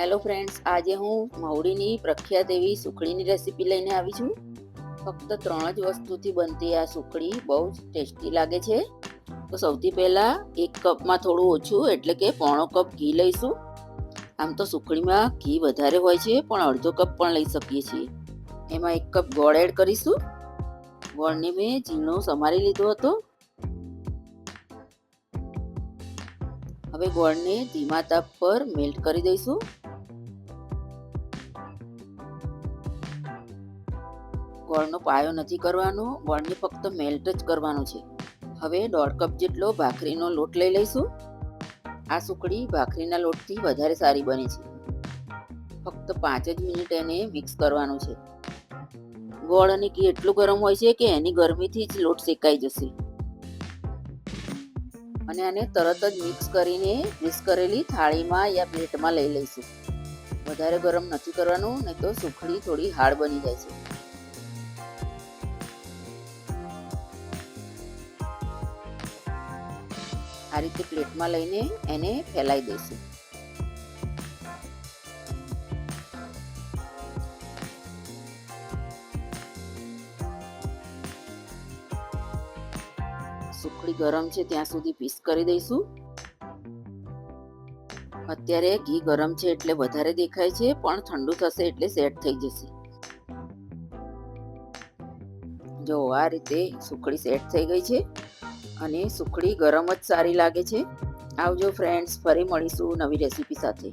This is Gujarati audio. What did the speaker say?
હેલો ફ્રેન્ડ્સ આજે હું મહુડીની પ્રખ્યાત એવી સુખડીની રેસીપી લઈને આવી છું. ફક્ત ત્રણ જ વસ્તુથી બનતી આ સુખડી બહુ જ ટેસ્ટી લાગે છે. તો સૌથી પહેલાં એક કપમાં થોડું ઓછું, એટલે કે પોણો કપ ઘી લઈશું. આમ તો સુખડીમાં ઘી વધારે હોય છે, પણ અડધો કપ પણ લઈ શકીએ છીએ. એમાં એક કપ ગોળ એડ કરીશું. ગોળને મેં ઝીણો સમારી લીધો હતો. હવે ગોળને ધીમા તાપ પર મેલ્ટ કરી દઈશું. ગોળનો પાયો નથી કરવાનો, ગોળને ફક્ત મેલ્ટ જ કરવાનો છે. હવે દોઢ કપ જેટલો ભાખરીનો લોટ લઈ લઈશું. આ સુકડી ભાખરીના લોટથી વધારે સારી બને છે. ફક્ત પાંચ જ મિનિટ એને મિક્સ કરવાનું છે. ગોળ અને ઘી એટલું ગરમ હોય છે કે એની ગરમીથી જ લોટ શેકાઈ જશે. અને આને તરત જ મિક્સ કરીને મિક્સ કરેલી થાળીમાં યા પ્લેટમાં લઈ લઈશું. વધારે ગરમ નથી કરવાનું, નહીં તો સુખડી થોડી હાર્ડ બની જાય છે. આ રીતે પ્લેટમાં લઈને એને ફેલાઈ દઈશું સુખડી ગરમ છે ત્યાં સુધી પીસ કરી દઈશું. અત્યારે ઘી ગરમ છે એટલે વધારે દેખાય છે, પણ ઠંડુ થશે એટલે સેટ થઈ જશે. જો આ રીતે સુખડી સેટ થઈ ગઈ છે. અને સુખડી ગરમ જ સારી લાગે છે. આવજો ફ્રેન્ડ્સ ફરી મળીશું નવી રેસીપી સાથે.